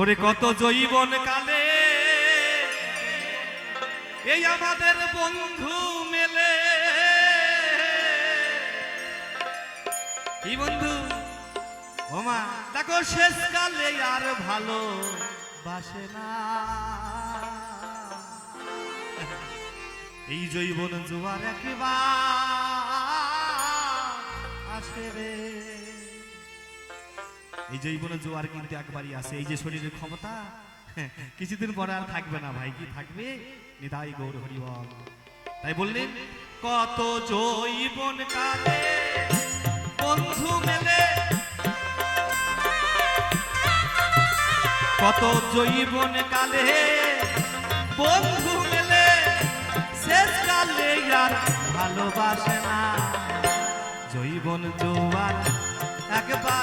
ওরে কত জৈবন কালে। এই আমাদের বন্ধু মেলে। কি বন্ধু? ওমা দেখো শেষ কালে আর ভালো বাসে না। এই জৈবন জোয়ার একবার আসে রে। এই জৈবন জোয়ার কিন্তু একবারই আসে, এই যে শরীরের ক্ষমতা, কিছুদিন পরে আর থাকবে না ভাই, কি থাকবে? নিতাই গৌর হরিবল। তাই বললেন, কত জৈবন কালে বন্ধু মেলে, কত জৈবন কালে বন্ধু মেলে, শেষ কালে আর ভালোবাসে না। জৈবন জোয়ার একবার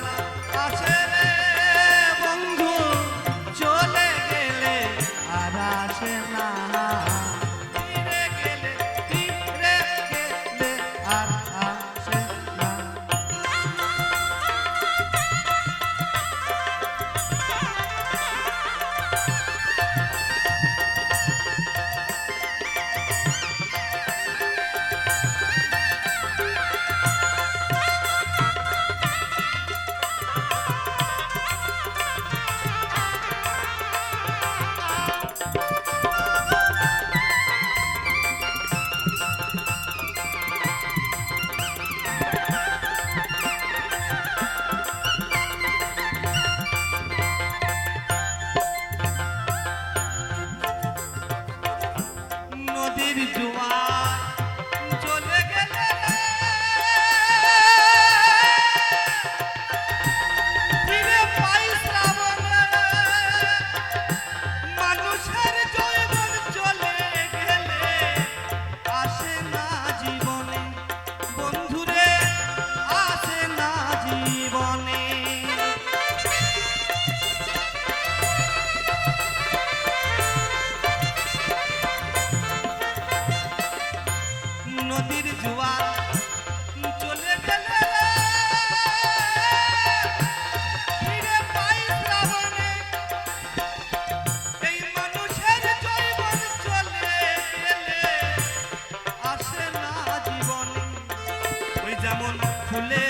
খুলে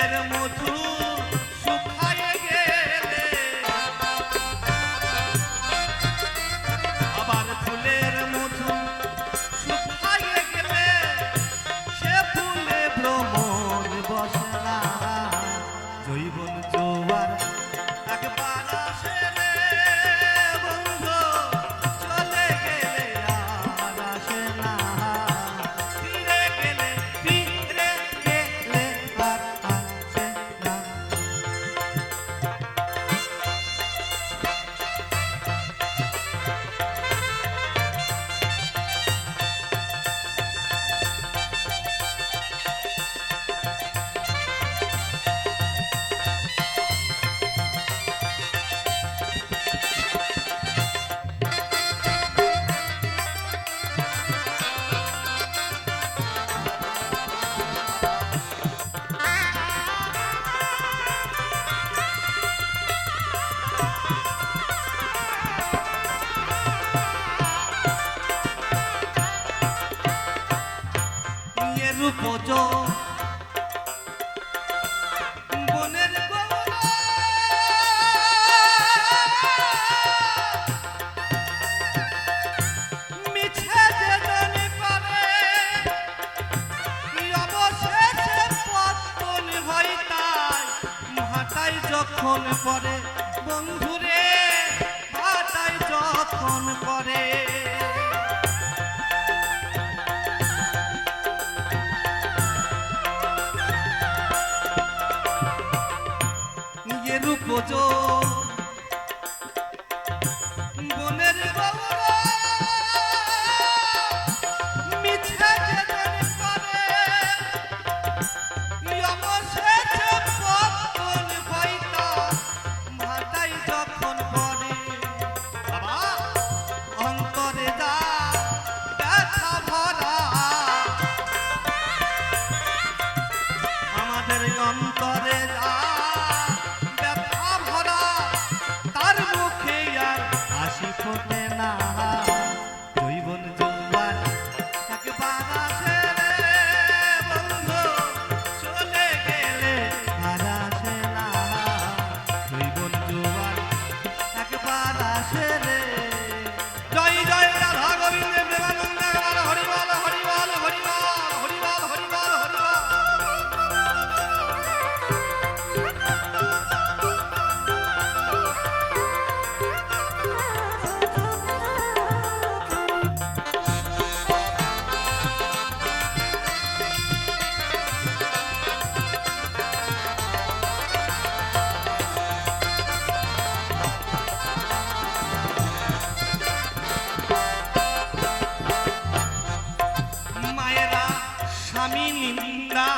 যখন পরে বন্ধুরে পাতায় যখন পরে। নিজের উপযোগ মায়েরা স্বামী নিন্দা।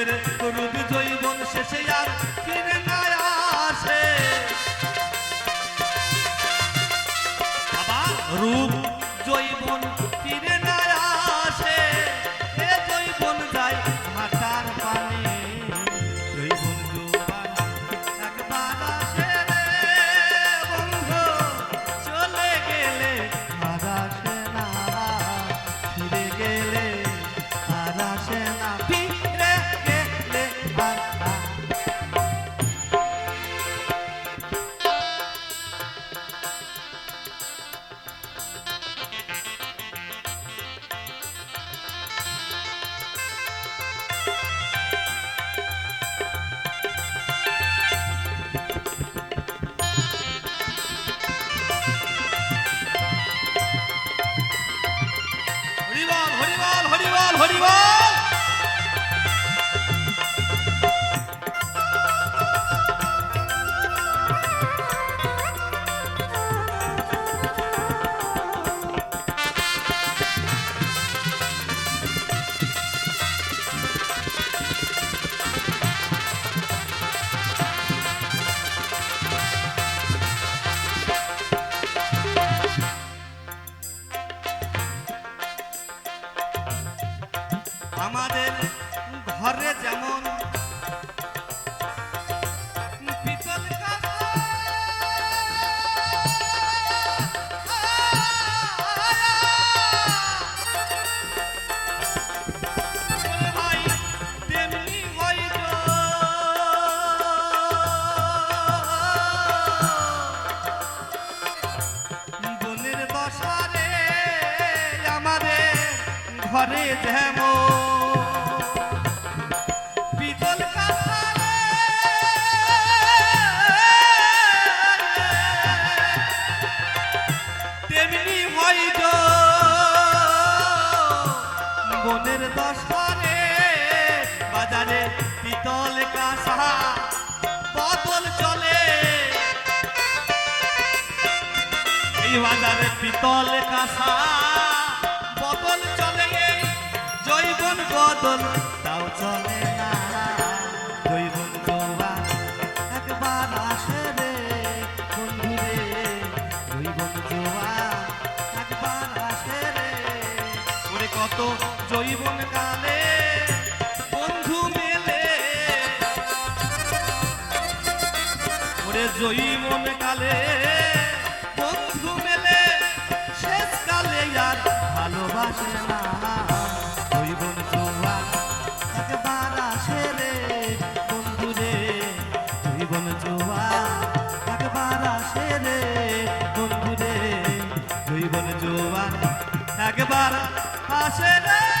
মায়েদের বিজয়ী জৈবন শেষে আর ফিরে না আসে। আবার রূপ জৈবন আমাদের ঘরে যেমন এই বাজারে পিতল কাঁসা। বদল চলে জৈবন বদল, তাও চলে না। জৈবন জোয়া একবার আসে রে বন্ধু রে জৈবন জোয়া একবার আসে রে। ওরে কত জৈবন কালে বন্ধু মেলে। ওরে জৈবন কালে ভালোবাসে না জৈবন জোয়া একবার আসে রে বন্ধু রে জৈবন জোয়া একবার আসে রে বন্ধু রে জৈবন জোয়া একবার আসে রে